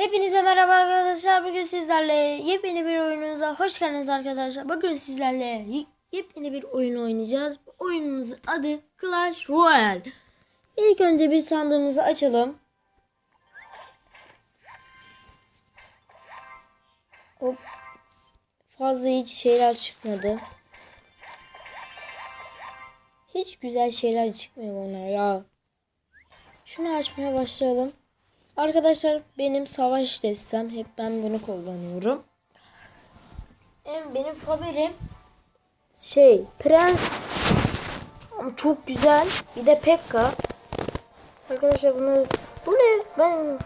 Hepinize merhaba arkadaşlar. Bugün sizlerle yepyeni bir oyunumuza hoş geldiniz arkadaşlar. Bugün sizlerle yepyeni bir oyun oynayacağız. Bu oyunumuzun adı Clash Royale. İlk önce bir sandığımızı açalım. Hop. Fazla hiç şeyler çıkmadı. Hiç güzel şeyler çıkmıyor onlar ya. Şunu açmaya başlayalım. Arkadaşlar benim savaş destem hep ben bunu kullanıyorum. Hem benim favorim şey prens çok güzel bir de Pekka. Arkadaşlar bunu bu ne ben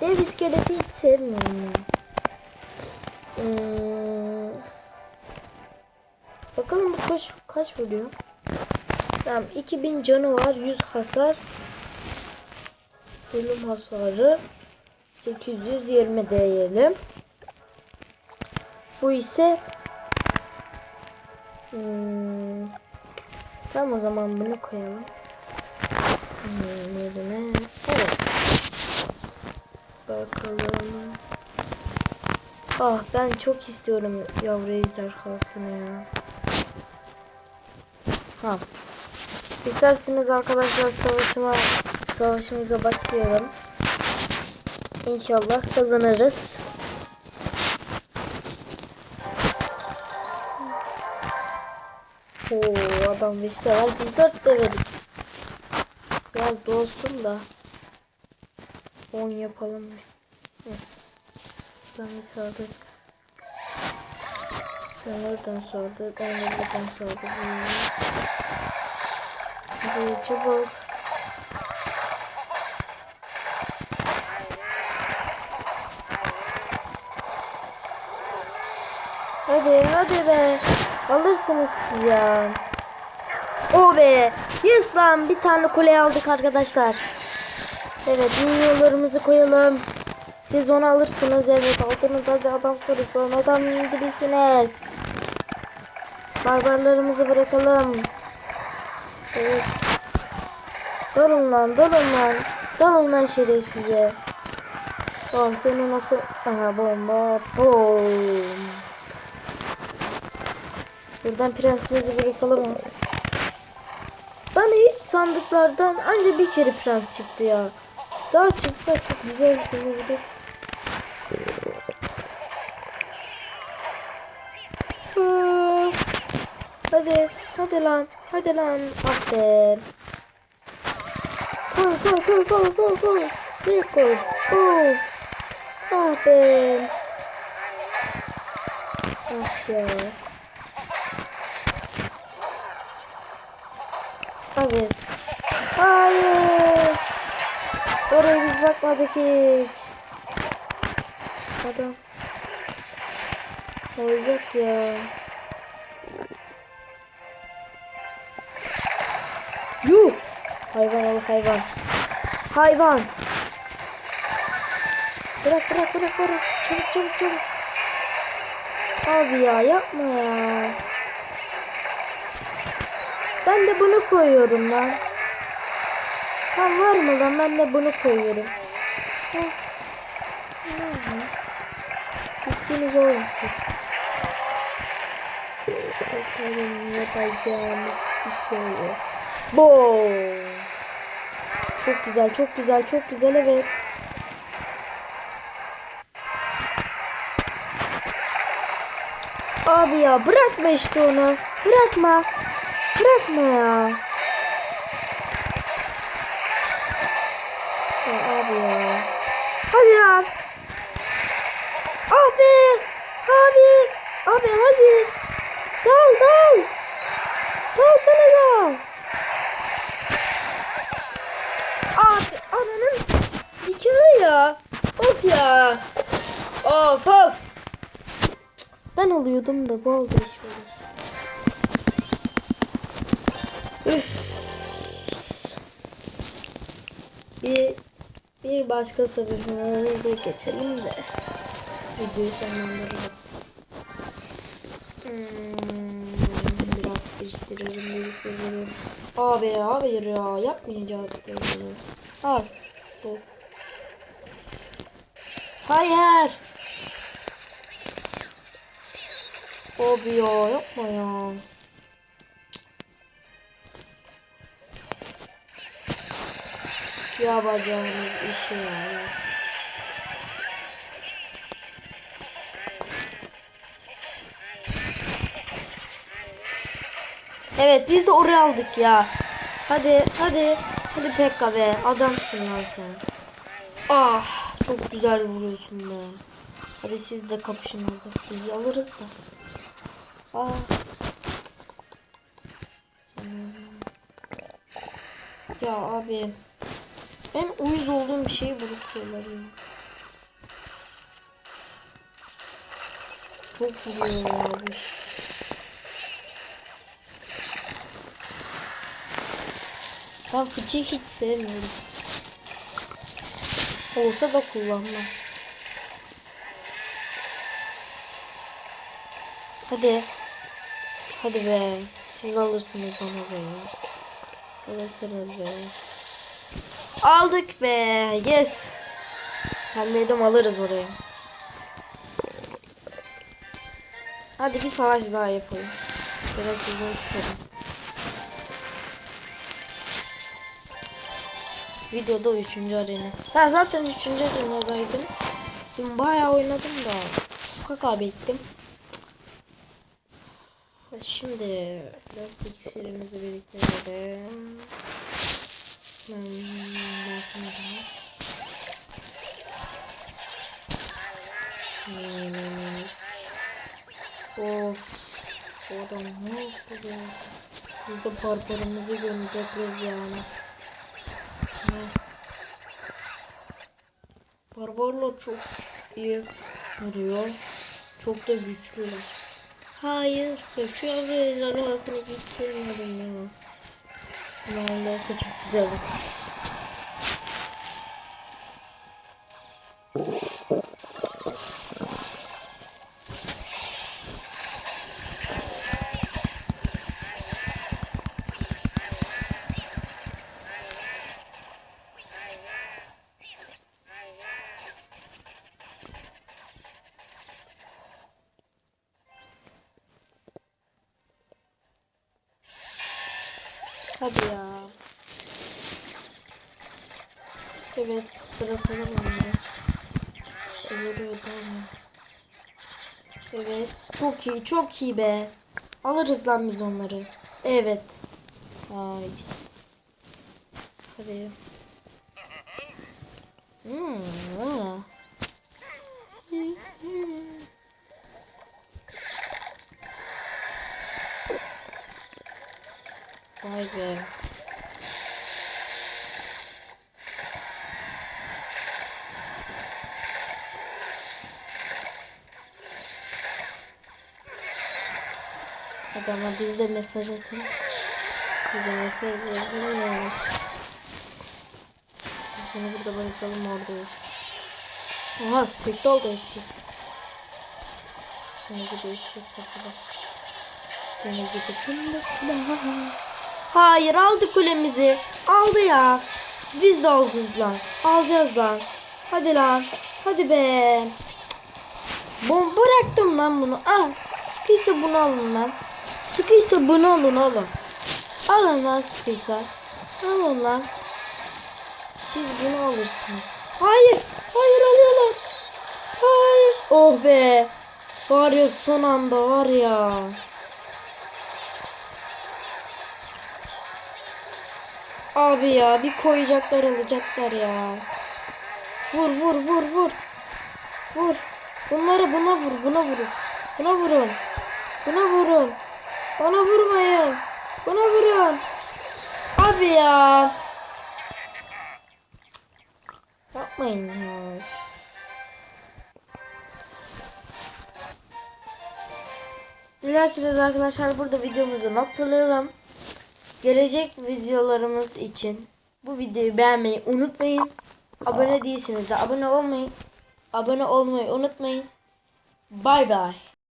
dev iskeleti hiç sevmiyorum. Hmm. Bakalım bu kaç, kaç vuruyor? Tamam 2000 canı var 100 hasar Bölüm hasarı 820 diyelim. Bu ise hmm, tamam o zaman bunu koyalım. Hmm, yerine evet. Bakalım. Ah ben çok istiyorum yavru ejderhasını ya. Ha. İsterseniz arkadaşlar savaşıma savaşımıza başlayalım. İnşallah kazanırız. Oo adam işte var biz dört devedik. Biraz dolsun da. 10 yapalım. Hı. Ben sağdık. Sen oradan sağdık. Ben de buradan sağdık. Hadi çabuk. Hadi hadi be. Alırsınız siz ya. O be. Yes lan bir tane kule aldık arkadaşlar. Evet minyonlarımızı koyalım. Siz onu alırsınız. Evet altınızda bir adamsınız. Son adam gibisiniz. Barbarlarımızı bırakalım. Evet. Dalın lan dalın lan. Dalın lan şerefsize. Tamam senin oku... Aha bomba. Boom. Buradan prensimizi bırakalım. Bana hiç sandıklardan ancak bir kere prens çıktı ya. Daha çıksa çok güzel olurdu. Aa, Hadi, hadi lan, hadi lan. Ah be. Koy, koy, koy, koy, koy, koy. Bir koy. Oh. Ah be. Ah ya. Evet. Hayır. Oraya biz bakmadık hiç. Adam. Olacak ya. Yuh. Hayvan ol hayvan. Hayvan. Bırak bırak bırak bırak. Çabuk çabuk çabuk. Abi ya yapma ya. Ben de bunu koyuyorum lan. Ha var mı lan? Ben de bunu koyuyorum. Gittiniz oğlum siz. Bakalım yapacağımız bir şey yok. Bo. Çok güzel, çok güzel, çok güzel evet. Abi ya bırakma işte onu. Bırakma. Bırakma ya. Ya abi ya. Hadi ya. Abi. Abi. Abi hadi. Dal dal. Dal sana dal. Abi ananın nikahı ya. Of ya. Of of. Ben alıyordum da bu oldu iş böyle başka savaşına da geçelim de videoyu sonlandıralım. Hmm, biraz biriktirelim, biriktirelim. Abi hayır ya yapmayacağız bunu. Al. Bu. Hayır. Abi ya yapma ya. Yapacağımız işi ya. Evet biz de oraya aldık ya. Hadi hadi. Hadi Pekka be. Adamsın lan sen. Ah çok güzel vuruyorsun be. Hadi siz de kapışın orada. Biz alırız da. Ah. Ya abi. Ben uyuz olduğum bir şeyi bırakıyorlar ya. Çok vuruyor ya bu. Ben fıçıyı hiç sevmiyorum. Olsa da kullanmam. Hadi. Hadi be. Siz alırsınız bana be. Alırsınız be. Aldık be. Yes. Ben dedim alırız orayı. Hadi bir savaş daha yapalım. Biraz uzun tutalım. Videoda 3. arena. Ben zaten 3. arenadaydım. Dün bayağı oynadım da. Çok kaybettim. Şimdi biraz iksirimizi biriktirelim. Adamı. Hmm. Of. Bu adam ne yaptı ya? Biz de parparımızı göndereceğiz yani. Ne? Barbarlar çok iyi vuruyor. Çok da güçlüler. Hayır. Yazılar arasını hiç sevmedim ya. Ama olursa çok güzel olur. Hadi ya. Evet, bırakalım onları. Size de yapalım. Evet, çok iyi, çok iyi be. Alırız lan biz onları. Evet. Nice. Hadi. Hmm. ha. Vay be. Hadi ama biz de mesaj atalım. Biz de mesaj yazalım yani. Biz bunu burada bırakalım oradayız. Oha tek eşek. Şimdi bir eşek kapıda. Seni gidip daha. Hayır aldı kulemizi. Aldı ya. Biz de alacağız lan. Alacağız lan. Hadi lan. Hadi be. Bom bıraktım lan bunu. Al. Sıkıysa bunu alın lan. Sıkıysa bunu alın oğlum. Alın lan sıkıysa. Alın lan. Siz bunu alırsınız. Hayır. Hayır alıyorlar. Hayır. Oh be. Var ya son anda var ya. Abi ya bir koyacaklar alacaklar ya. Vur vur vur vur. Vur. Bunları buna vur buna vurun. Buna vurun. Buna vurun. Bana vurmayın. Buna vurun. Abi ya. Yapmayın ya. Dilerseniz arkadaşlar burada videomuzu noktalayalım. Gelecek videolarımız için bu videoyu beğenmeyi unutmayın. Abone değilseniz de abone olmayı, abone olmayı unutmayın. Bay bay.